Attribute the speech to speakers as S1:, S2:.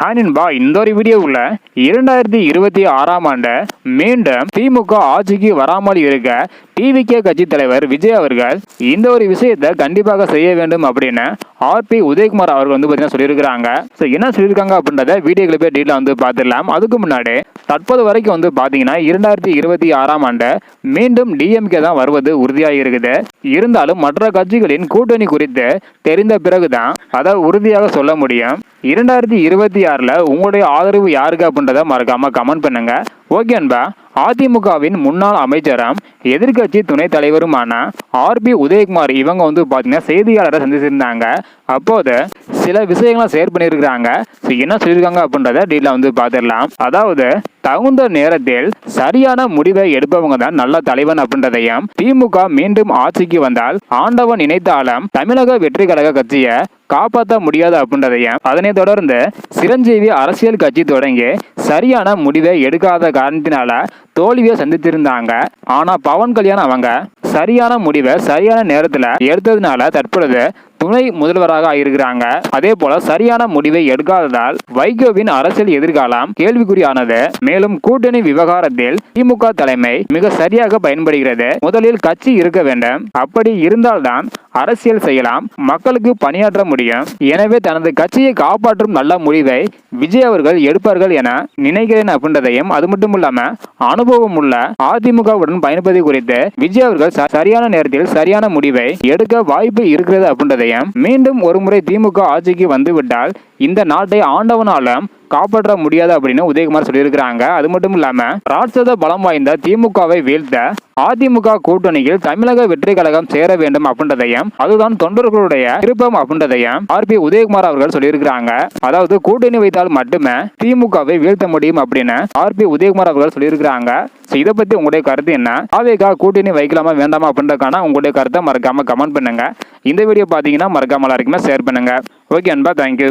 S1: Hi நண்பா இந்த ஒரு வீடியோவுல இரண்டாயிரத்தி இருபத்தி ஆறாம் ஆண்டு மீண்டும் திமுக ஆட்சிக்கு வராமல் இருக்க டிவிகே கட்சி தலைவர் விஜய் அவர்கள் இந்த ஒரு விஷயத்தை கண்டிப்பாக செய்ய வேண்டும் அப்படின்னு ஆர்பி உதயகுமார் அவர்கள் வந்து பார்த்தீங்கன்னா சொல்லியிருக்கிறாங்க. ஸோ என்ன சொல்லியிருக்காங்க அப்படின்றத வீடியோ போய் டீட்டில் வந்து பார்த்துடலாம். அதுக்கு முன்னாடி தற்போது வரைக்கும் வந்து பார்த்தீங்கன்னா இரண்டாயிரத்தி இருபத்தி ஆறாம் ஆண்டு மீண்டும் டிஎம்கே தான் வருவது உறுதியாக இருக்குது. இருந்தாலும் மற்ற கட்சிகளின் கூட்டணி குறித்து தெரிந்த பிறகுதான் அதை உறுதியாக சொல்ல முடியும். இரண்டாயிரத்தி இருபத்தி ஆறில் உங்களுடைய ஆதரவு யாருக்கு அப்படின்றத மறக்காமல் கமெண்ட் பண்ணுங்க. ஓகே அன்பா அதிமுகவின் முன்னாள் அமைச்சரும் எதிர்க்கட்சி துணைத் தலைவருமான ஆர்பி உதயகுமார் இவங்க வந்து பார்த்தீங்கன்னா செய்தியாளரை சந்திச்சிருந்தாங்க. அப்போது சில விஷயங்களை ஷேர் பண்ணியிருக்கிறாங்க. ஸோ என்ன சொல்லியிருக்காங்க அப்படின்றத டீட்டெயில் வந்து பார்த்துடலாம். அதாவது தகுந்த நேரத்தில் சரியான முடிவை எடுப்பவங்க தான் நல்ல தலைவன் அப்படின்றதையும் திமுக மீண்டும் ஆட்சிக்கு வந்தால் ஆண்டவன் இணைத்தாலும் தமிழக வெற்றி கழக கட்சியை காப்பாற்ற முடியாது அப்படின்றதையும் அதனை தொடர்ந்து சிரஞ்சீவி அரசியல் கட்சி தொடங்கி சரியான முடிவை எடுக்காத காரணத்தினால தோல்வியை சந்தித்திருந்தாங்க. ஆனா பவன் கல்யாணம் அவங்க சரியான முடிவை சரியான நேரத்துல எடுத்ததுனால தற்பொழுது துணை முதல்வராக ஆகியிருக்கிறாங்க. அதே போல சரியான முடிவை எடுக்காததால் வைகோவின் அரசியல் எதிர்காலம் கேள்விக்குறியானது. மேலும் கூட்டணி விவகாரத்தில் திமுக தலைமை மிக சரியாக பயன்படுகிறது. முதலில் கட்சி இருக்க வேண்டும். அப்படி இருந்தால்தான் அரசியல் செய்யலாம். மக்களுக்கு பணியாற்ற முடியும். எனவே தனது கட்சியை காப்பாற்றும் நல்ல முடிவை விஜய் அவர்கள் எடுப்பார்கள் என நினைக்கிறேன் அப்படின்றதையும் அது மட்டும் இல்லாம அனுபவம் உள்ள அதிமுகவுடன் பயணிப்பது குறித்து விஜய் அவர்கள் ச- சரியான நேரத்தில் சரியான முடிவை எடுக்க வாய்ப்பு இருக்கிறது அப்படின்றதையும் மீண்டும் ஒருமுறை திமுக ஆட்சிக்கு வந்துவிட்டால் இந்த நாட்டை ஆண்டவனாலும் காப்பாற்ற முடியாது அப்படின்னு உதயகுமார் சொல்லியிருக்கிறாங்க. அது மட்டும் இல்லாம ராட்சத பலம் வாய்ந்த திமுகவை வீழ்த்த அதிமுக கூட்டணியில் தமிழக வெற்றி கழகம் சேர வேண்டும் அப்படின்றதையும் அதுதான் தொண்டர்களுடைய விருப்பம் அப்படின்றதையும் ஆர்பி உதயகுமார் அவர்கள் சொல்லியிருக்கிறாங்க. அதாவது கூட்டணி வைத்தால் மட்டுமே திமுகவை வீழ்த்த முடியும் அப்படின்னு ஆர்பி உதயகுமார் அவர்கள் சொல்லியிருக்கிறாங்க. ஸோ இதை பத்தி உங்களுடைய கருத்து என்ன? ஆவேகா கூட்டணி வைக்கலாமா வேண்டாமா அப்படின்றதுக்கான உங்களுடைய கருத்தை மறக்காம கமெண்ட் பண்ணுங்க. இந்த வீடியோ பார்த்தீங்கன்னா மறக்காம எல்லாருக்குமே ஷேர் பண்ணுங்க. ஓகே அன்பா தேங்க்யூ